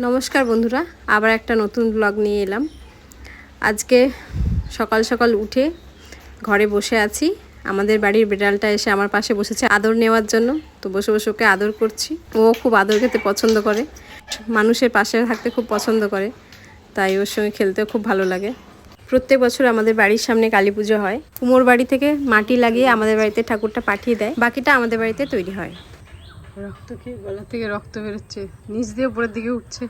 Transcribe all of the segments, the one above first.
নমস্কার বন্ধুরা, আবার একটা নতুন ব্লগ নিয়ে এলাম। আজকে সকাল সকাল উঠে ঘরে বসে আছি। আমাদের বাড়ির বিড়ালটা এসে আমার পাশে বসেছে আদর নেওয়ার জন্য। তো বসে বসে ওকে আদর করছি। ও খুব আদর খেতে পছন্দ করে। মানুষের পাশে থাকতে খুব পছন্দ করে। তাই ওর সঙ্গে খেলতেও খুব ভালো লাগে। প্রত্যেক বছর আমাদের বাড়ির সামনে কালী পুজো হয়। কুমোর বাড়ি থেকে মাটি লাগিয়ে আমাদের বাড়িতে ঠাকুরটা পাঠিয়ে দেয়। বাকিটা আমাদের বাড়িতে তৈরি হয়। রক্ত খেয়ে গলা থেকে রক্ত বেরোচ্ছে। নিচ দিয়ে উপরের দিকে উঠছে।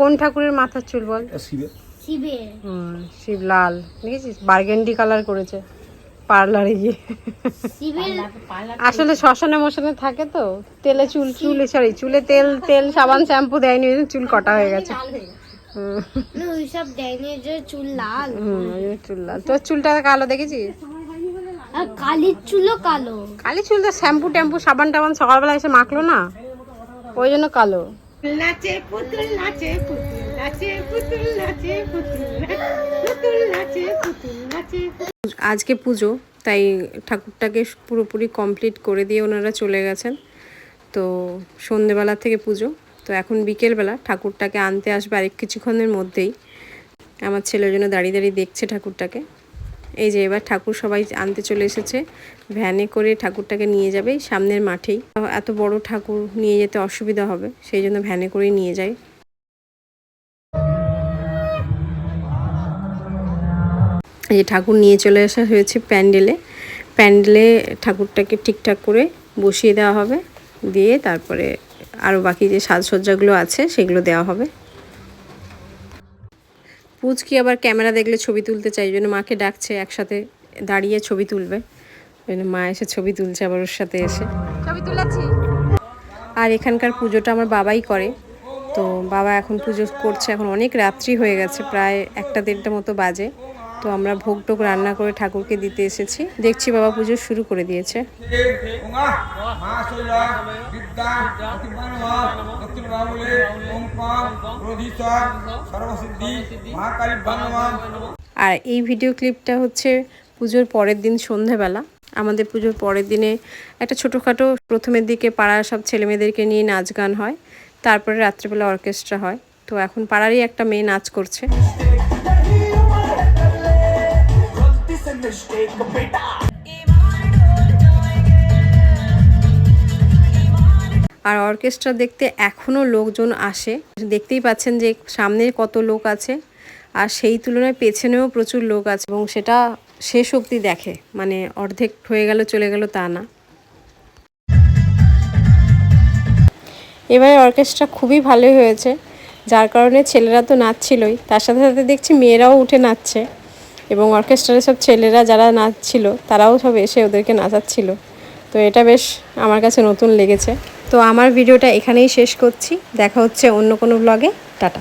কোন ঠাকুরের মাথার চুল বল? শিবের। শিবের। হুম শিব লাল। দেখেছিস? বার্গেন্ডি কালার করেছে। পার্লারে গিয়ে। আসলে শ্মশানে মশানে থাকে তো তেলে চুল চুলে সরি চুলে তেল তেল সাবান শ্যাম্পু দেয়নি ওই জন্য চুল কটা হয়ে গেছে। চুল লাল হুম, ওই চুল লাল। তোর চুলটা কালো দেখেছিস? আর কালির চুলও কালো। কালি চুল তো শ্যাম্পু ট্যাম্পু সাবান টাবান সকালবেলা এসে মাখলো না? ওই জন্য কালো। নাচে পুতুল নাচে পুতুল নাচে পুতুল নাচে পুতুল পুতুল নাচে পুতুল নাচে আজকে পুজো। তাই ঠাকুরটাকে পুরোপুরি কমপ্লিট করে দিয়ে ওনারা চলে গেছেন। তো সন্ধেবেলা থেকে পুজো। তো এখন বিকেলবেলা ঠাকুরটাকে আনতে আসবে আরেক কিছুক্ষণের মধ্যেই। আমার ছেলের জন্য দাঁড়িয়ে দাঁড়িয়ে দেখছে ঠাকুরটাকে। এই যে এবার ঠাকুর সবাই আনতে চলে এসেছে। ভ্যানে করে ঠাকুরটাকে নিয়ে যাবে সামনের মাঠেই। এত বড় ঠাকুর নিয়ে যেতে অসুবিধা হবে, সেই জন্য ভ্যানে করেই নিয়ে যায়। যে ঠাকুর নিয়ে চলে আসা হয়েছে প্যান্ডেলে। প্যান্ডেলে ঠাকুরটাকে ঠিকঠাক করে বসিয়ে দেওয়া হবে। দিয়ে তারপরে আরও বাকি যে সাজসজ্জাগুলো আছে সেগুলো দেওয়া হবে। পুচকি আবার ক্যামেরা দেখলে ছবি তুলতে চাই ওই জন্য মাকে ডাকছে একসাথে দাঁড়িয়ে ছবি তুলবে। ওই জন্য মা এসে ছবি তুলছে আবার ওর সাথে এসে। ছবি তুলেছি। আর এখানকার পুজোটা আমার বাবাই করে। তো বাবা এখন পুজো করছে এখন অনেক রাত্রি হয়ে গেছে প্রায় একটা দেড়টা মতো বাজে। তো আমরা ভোগ টোগ রান্না করে ঠাকুরকে দিতে এসেছি। দেখছি বাবা পুজো শুরু করে দিয়েছে। আর এই ভিডিও ক্লিপটা হচ্ছে পুজোর পরের দিন সন্ধ্যাবেলা আমাদের পুজোর পরের দিনে একটা ছোটোখাটো প্রথমের দিকে পাড়ার সব ছেলেমেয়েদেরকে নিয়ে নাচ গান হয়। তারপরে রাত্রেবেলা অর্কেস্ট্রা হয়। তো এখন পাড়ারই একটা মেয়ে নাচ করছে। আর অর্কেস্ট্রা দেখতে এখনও লোকজন আসে। দেখতেই পাচ্ছেন যে সামনে কত লোক আছে আর সেই তুলনায় পেছনেও প্রচুর লোক আছে এবং সেটা শেষ অবধি দেখে। মানে অর্ধেক হয়ে গেল, চলে গেল তা না। এবারে অর্কেস্ট্রা খুবই ভালোই হয়েছে। যার কারণে ছেলেরা তো নাচছিলই। তার সাথে সাথে দেখছি মেয়েরাও উঠে নাচছে। এবং অর্কেস্ট্রারের সব ছেলেরা যারা নাচছিল, তারাও সব এসে ওদেরকে নাচাচ্ছিল। তো এটা বেশ আমার কাছে নতুন লেগেছে। তো আমার ভিডিওটা এখানেই শেষ করছি। দেখা হচ্ছে অন্য কোনো ব্লগে টাটা।